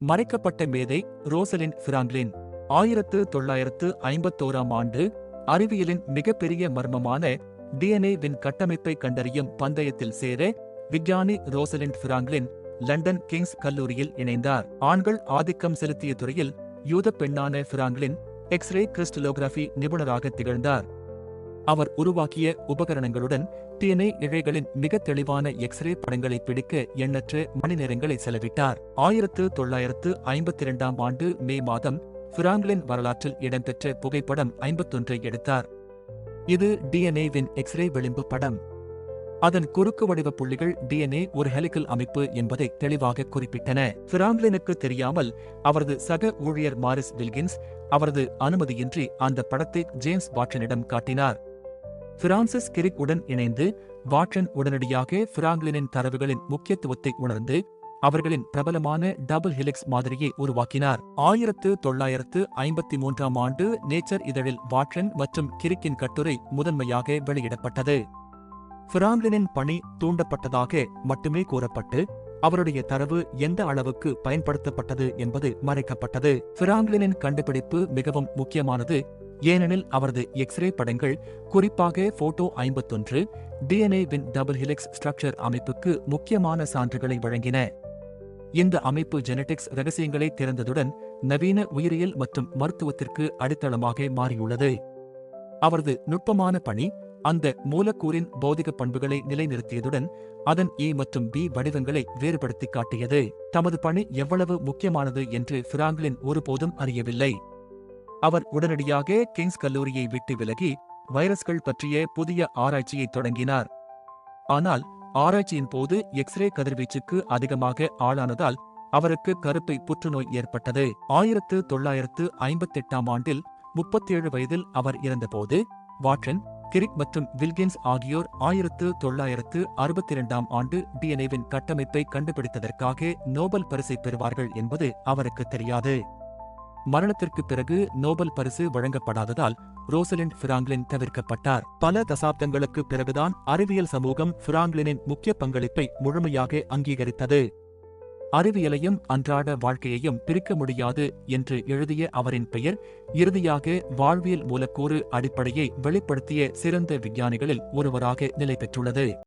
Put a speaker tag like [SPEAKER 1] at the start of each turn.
[SPEAKER 1] மறைக்கப்பட்ட மேதை Rosslyn Franklin ஆயிரத்து தொள்ளாயிரத்து ஐம்பத்தோராம் ஆண்டு அறிவியலின் மிகப்பெரிய மர்மமான டிஎன்ஏ வின் கட்டமைப்பை கண்டறியும் பந்தயத்தில் சேர விஞ்ஞானி ரோசலின் பிராங்க்லின் லண்டன் கிங்ஸ் கல்லூரியில் இணைந்தார். ஆண்கள் ஆதிக்கம் செலுத்திய துறையில் யூத பெண்ணான பிராங்க்லின் எக்ஸ்ரே கிறிஸ்டலோகிராபி நிபுணராக திகழ்ந்தார். அவர் உருவாக்கிய உபகரணங்களுடன் டிஎன்ஏ இழைகளின் மிக தெளிவான எக்ஸ்ரே படங்களை பிடிக்க எண்ணற்ற மணிநேரங்களை செலவிட்டார். ஆயிரத்து தொள்ளாயிரத்து ஐம்பத்தி இரண்டாம் ஆண்டு மே மாதம் பிராங்க்லின் வரலாற்றில் இடம்பெற்ற புகைப்படம் ஐம்பத்தொன்றை எடுத்தார். இது டிஎன்ஏவின் எக்ஸ்ரே விளிம்பு படம். அதன் குறுக்கு வடிவ புள்ளிகள் டிஎன்ஏ ஒரு ஹெலிக்கல் அமைப்பு என்பதை தெளிவாக குறிப்பிட்டன. பிராங்க்லினுக்கு தெரியாமல் அவரது சக ஊழியர் மாரிஸ் வில்கின்ஸ் அவரது அனுமதியின்றி அந்த படத்தை ஜேம்ஸ் வாட்சனிடம் காட்டினார். பிரான்சிஸ் கிரிக் உடன் இணைந்து வாட்சன் உடனடியாக பிராங்க்லினின் தரவுகளின் முக்கியத்துவத்தை உணர்ந்து அவர்களின் பிரபலமான டபுள் ஹிலிக்ஸ் மாதிரியை உருவாக்கினார். ஆயிரத்து தொள்ளாயிரத்து ஐம்பத்தி மூன்றாம் ஆண்டு நேச்சர் இதழில் வாட்சன் மற்றும் கிரிக்கின் கட்டுரை முதன்மையாக வெளியிடப்பட்டது. பிராங்க்லினின் பணி தூண்டப்பட்டதாக மட்டுமே கூறப்பட்டு அவருடைய தரவு எந்த அளவுக்கு பயன்படுத்தப்பட்டது என்பது மறைக்கப்பட்டது. பிராங்க்லினின் கண்டுபிடிப்பு மிகவும் முக்கியமானது. ஏனெனில் அவரது எக்ஸ்ரே படங்கள் குறிப்பாக போட்டோ ஐம்பத்தொன்று டிஎன்ஏ வின் டபுள் ஹிலிக்ஸ் ஸ்ட்ரக்சர் அமைப்புக்கு முக்கியமான சான்றுகளை வழங்கின. இந்த அமைப்பு ஜெனடிக்ஸ் ரகசியங்களை திறந்ததுடன் நவீன உயிரியல் மற்றும் மருத்துவத்திற்கு அடித்தளமாக மாறியுள்ளது. அவரது நுட்பமான பணி அந்த மூலக்கூறின் பௌதிக பண்புகளை நிலைநிறுத்தியதுடன் அதன் ஏ மற்றும் பி வடிவங்களை வேறுபடுத்தி காட்டியது. தமது பணி எவ்வளவு முக்கியமானது என்று பிராங்க்லின் ஒருபோதும் அறியவில்லை. அவர் உடனடியாக கிங்ஸ் கல்லூரியை விட்டு விலகி வைரஸ்கள் பற்றிய புதிய ஆராய்ச்சியை தொடங்கினார். ஆனால் ஆராய்ச்சியின் போது எக்ஸ்ரே கதிர்வீச்சுக்கு அதிகமாக ஆளானதால் அவருக்கு கருப்பை புற்றுநோய் ஏற்பட்டது. ஆயிரத்து தொள்ளாயிரத்து ஐம்பத்தெட்டாம் ஆண்டில் முப்பத்தேழு வயதில் அவர் இறந்தபோது வாட்ரன் கிரிக் மற்றும் வில்கின்ஸ் ஆகியோர் ஆயிரத்து தொள்ளாயிரத்து அறுபத்தி இரண்டாம் ஆண்டு டிஎன்ஏவின் கட்டமைப்பை கண்டுபிடித்ததற்காக நோபல் பரிசை பெறுவார்கள் என்பது அவருக்கு தெரியாது. மரணத்திற்கு பிறகு நோபல் பரிசு வழங்கப்படாததால் ரோசலின் பிராங்க்லின் தவிர்க்கப்பட்டார். பல தசாப்தங்களுக்கு பிறகுதான் அறிவியல் சமூகம் பிராங்க்லினின் முக்கிய பங்களிப்பை முழுமையாக அங்கீகரித்தது. அறிவியலையும் அன்றாட வாழ்க்கையையும் பிரிக்க முடியாது என்று எழுதிய அவரின் பெயர் இறுதியாக வாழ்வியல் மூலக்கூறு அடிப்படையை வெளிப்படுத்திய சிறந்த விஞ்ஞானிகளில் ஒருவராக நிலை பெற்றுள்ளது